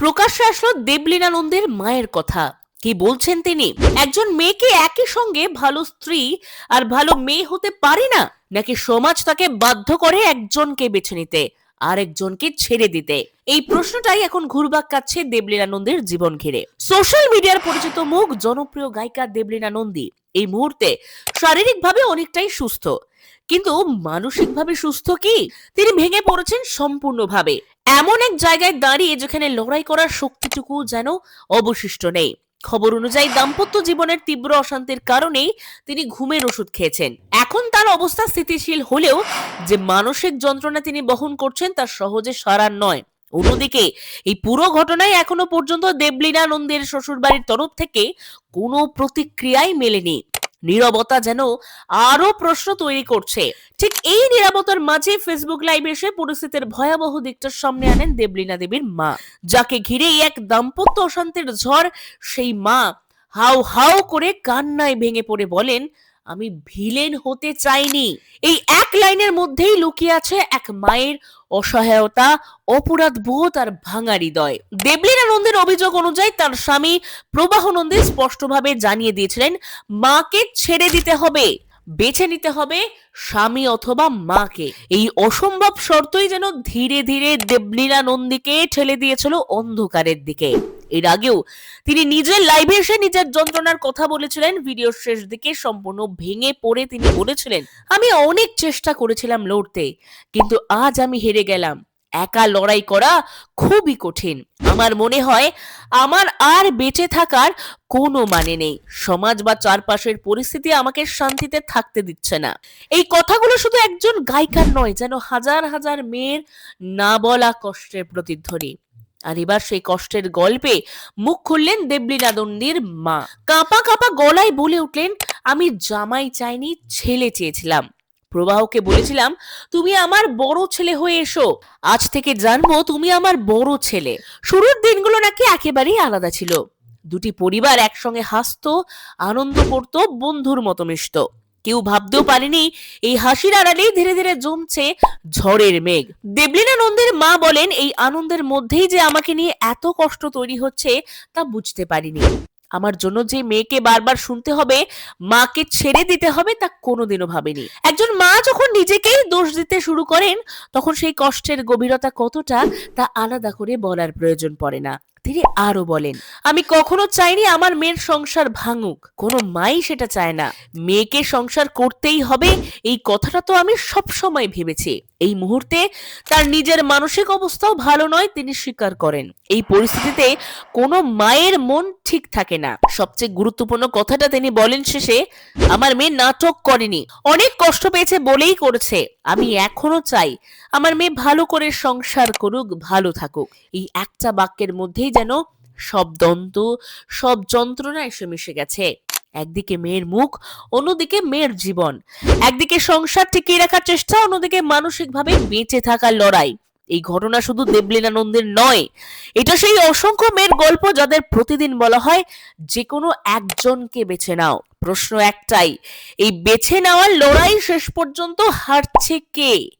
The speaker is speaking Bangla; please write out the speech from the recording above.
প্রকাশ্যে আসলো দেবলীনা নন্দের মায়ের কথা। কি বলছেন তিনি? একজন মেয়েকে একই সঙ্গে ভালো স্ত্রী আর ভালো মেয়ে হতে পারে না? নাকি সমাজ তাকে বাধ্য করে একজনকে বেছে নিতে, আরেকজনকে ছেড়ে দিতে? এই প্রশ্নটাই এখন ঘুরবাক কাচ্ছে দেবলীনা নন্দীর জীবন ঘিরে। সোশ্যাল মিডিয়ার পরিচিত মুখ জনপ্রিয় গায়িকা দেবলীনা নন্দী। এই মুহূর্তে শারীরিকভাবে অনেকটাই সুস্থ। কিন্তু মানসিকভাবে সুস্থ কি? তিনি ভেঙে পড়েছেন সম্পূর্ণভাবে। এমন এক জায়গায় দাঁড়িয়ে যেখানে লড়াই করার শক্তিটুকু যেন অবশিষ্ট নেই। খবর অনুযায়ী দাম্পত্য জীবনের তীব্র অশান্তির কারণেই তিনি ঘুমের ওষুধ খেয়েছেন। এখন তার অবস্থা স্থিতিশীল হলেও যে মানসিক যন্ত্রণা তিনি বহন করছেন তা সহজে সারার নয়। অন্যদিকে, এই পুরো ঘটনায় এখনও পর্যন্ত দেবলীনা নন্দের শ্বশুরবাড়ির তরফ থেকে কোনো প্রতিক্রিয়াই মেলেনি। নীরবতা যেন আরও প্রশ্ন তৈরি করছে। ঠিক এই নিরাপত্তার মাঝে ফেসবুক লাইভে এসে পরিস্থিতির ভয়াবহ দিকটার সামনে আনেন দেবলীনা দেবীর মা। যাকে ঘিরে এক দাম্পত্য অশান্তির ঝড় সেই মা হাউ হাউ করে কান্নায় ভেঙে পড়ে বলেন আমি ভিলেন হতে চাইনি। এই এক লাইনের মধ্যেই লুকিয়ে আছে এক মায়ের অসহায়তা, অপরাধ বোধ আর ভাঙা হৃদয়। দেবলীনা নন্দের অভিযোগ অনুযায়ী তার স্বামী প্রবাহ নন্দী স্পষ্টভাবে জানিয়ে দিয়েছিলেন, মাকে ছেড়ে দিতে হবে, বেছে নিতে হবে স্বামী অথবা মাকে। এই অসম্ভব শর্তই যেন ধীরে ধীরে দেবলীনা নন্দীকে ঠেলে দিয়েছিল অন্ধকারের দিকে। এর আগেও তিনি নিজের লাইভে এসে নিজের যন্ত্রণার কথা বলেছিলেন। ভিডিওর শেষ দিকে সম্পূর্ণ ভেঙে পড়ে তিনি বলেছিলেন, আমি অনেক চেষ্টা করেছিলাম লড়তে, কিন্তু আজ আমি হেরে গেলাম। একা লড়াই করা খুবই কঠিন। আমার মনে হয় আমার আর বেঁচে থাকার কোনো মানে নেই। সমাজ বা চারপাশের পরিস্থিতি আমাকে শান্তিতে থাকতে দিচ্ছে না। এই কথাগুলো শুধু একজন গায়িকার নয়, যেন হাজার হাজার মেয়ের না বলা কষ্টের প্রতিধ্বনি। আর এবার সেই কষ্টের গল্পে মুখ খুললেন দেবলীনা দন্ডির মা। কাঁপা কাঁপা গলায় বলে উঠলেন, আমি জামাই চাইনি, ছেলে চেয়েছিলাম। প্রবাহকে বলেছিলাম, তুমি আমার বড় ছেলে হয়ে এসো। আজ থেকে জানব তুমি আমার বড় ছেলে। শুরুর দিনগুলো নাকি একেবারেই আলাদা ছিল। দুটি পরিবার একসঙ্গে হাসত, আনন্দ করত, বন্ধুর মতো মিশত। কেউ ভাবতেও পারেনি এই হাসির আড়ালেই ধীরে ধীরে জমছে ঝড়ের মেঘ। দেবলীনা নন্দের মা বলেন, এই আনন্দের মধ্যেই যে আমাকে নিয়ে এত কষ্ট তৈরি হচ্ছে তা বুঝতে পারিনি। আমার জন্য যে মেয়েকে বারবার শুনতে হবে, মাকে ছেড়ে দিতে হবে তা কোনোদিনও ভাবেনি। একজন মা যখন নিজেকেই দোষ দিতে শুরু করেন, তখন সেই কষ্টের গভীরতা কতটা তা আলাদা করে বলার প্রয়োজন পড়ে না। তিনি আরও বলেন, আমি কখনো চাইনি আমার মেয়ের সংসার ভাঙুক। কোনো মাই সেটা চায় না। মেয়েকে সংসার করতেই হবে, এই কথাটা তো আমি সব সময় ভেবেছি। এই মুহূর্তে তার নিজের মানসিক অবস্থাও ভালো নয় তিনি স্বীকার করেন। এই পরিস্থিতিতে কোনো মায়ের মন ঠিক থাকে না। সবচেয়ে গুরুত্বপূর্ণ কথাটা তিনি বলেন শেষে, আমার মেয়ে নাটক করেনি। অনেক কষ্ট পেয়েছে বলেই করেছে। আমি এখনও চাই আমার মেয়ে ভালো করে সংসার করুক, ভালো থাকুক। এই একটা বাক্যের মধ্যেই যেন সব দ্বন্দ্ব সব যন্ত্রণা এসে মিশে গেছে। একদিকে মেয়ের মুখ, অন্যদিকে মেয়ের জীবন। একদিকে সংসার টিকিয়ে রাখার চেষ্টা, অন্যদিকে মানসিকভাবে বেঁচে থাকার লড়াই। এই ঘটনা শুধু দেবলীনা নন্দের নয়, এটা সেই অসংখ্য মেয়ের গল্প যাদের প্রতিদিন বলা হয় যে কোনো একজনকে বেছে নাও। প্রশ্ন একটাই, এই বেছে নেওয়ার লড়াই শেষ পর্যন্ত হারছে কে?